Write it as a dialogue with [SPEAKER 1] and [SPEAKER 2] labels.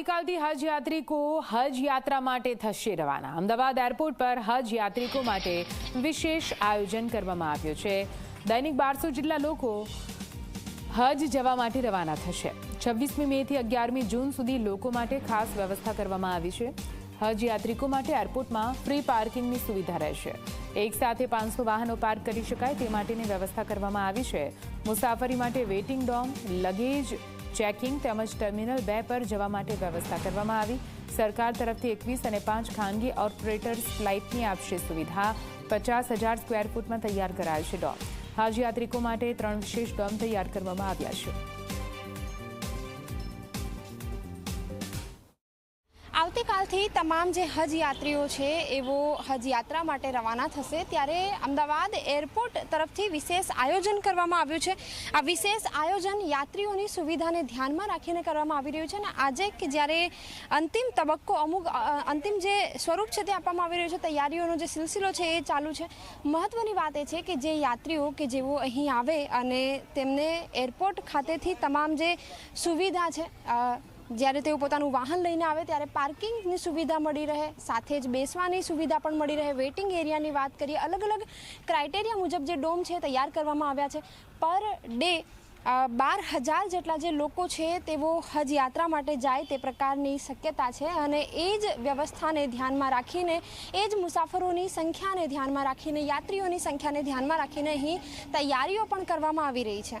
[SPEAKER 1] આવતીકાલથી હજ યાત્રિકો હજ યાત્રા માટે થશે રવાના. અમદાવાદ એરપોર્ટ પર હજ યાત્રિકો માટે વિશેષ આયોજન કરવામાં આવ્યું છે. દૈનિક બારસો જેટલા લોકો હજ જવા માટે રવાના થશે. છવ્વીસમી મેથી અગિયારમી જૂન સુધી લોકો માટે ખાસ વ્યવસ્થા કરવામાં આવી છે. હજ યાત્રિકો માટે એરપોર્ટમાં ફ્રી પાર્કિંગની સુવિધા રહેશે. એક સાથે પાંચસો વાહનો પાર્ક કરી શકાય તે માટેની વ્યવસ્થા કરવામાં આવી છે. મુસાફરી માટે વેઇટિંગ ડોમ, લગેજ ચેકિંગ તેમજ ટર્મિનલ બે પર જવા માટે વ્યવસ્થા કરવામાં આવી. સરકાર તરફથી એકવીસ અને પાંચ ખાનગી ઓપરેટર્સ ફ્લાઇટની આપશે સુવિધા. પચાસ હજાર સ્ક્વેર ફૂટમાં તૈયાર કરાયો છે ડોમ. હાજ યાત્રિકો માટે ત્રણ વિશેષ ડોમ તૈયાર કરવામાં આવ્યા છે.
[SPEAKER 2] આવતીકાલથી તમામ જે હજ યાત્રીઓ છે, એવો હજ યાત્રા માટે રવાના થશે. ત્યારે અમદાવાદ એરપોર્ટ તરફથી વિશેષ આયોજન કરવામાં આવ્યું છે. આ વિશેષ આયોજન યાત્રીઓની સુવિધાને ધ્યાનમાં રાખીને કરવામાં આવી રહ્યું છે અને આજે કે જ્યારે અંતિમ તબક્કો અમુક અંતિમ જે સ્વરૂપ છે તે આપવામાં આવી રહ્યું છે, તૈયારીઓનો જે સિલસિલો છે એ ચાલુ છે. મહત્વની વાત એ છે કે જે યાત્રીઓ કે જેઓ અહીં આવે અને તેમને એરપોર્ટ ખાતેથી તમામ જે સુવિધા છે જ્યારે તેઓ પોતાનું વાહન લઈને આવે ત્યારે પાર્કિંગની સુવિધા મળી રહે, સાથે જ બેસવાની સુવિધા પણ મળી રહે. વેઇટિંગ એરિયાની વાત કરીએ, અલગ અલગ ક્રાઇટેરિયા મુજબ જે ડોમ છે તૈયાર કરવામાં આવ્યા છે. પર ડે બાર હજાર જેટલા જે લોકો છે તેઓ હજ યાત્રા માટે જાય તે પ્રકારની શક્યતા છે અને એ જ વ્યવસ્થાને ધ્યાનમાં રાખીને, એ જ મુસાફરોની સંખ્યાને ધ્યાનમાં રાખીને, યાત્રીઓની સંખ્યાને ધ્યાનમાં રાખીને અહીં તૈયારીઓ પણ કરવામાં આવી રહી છે.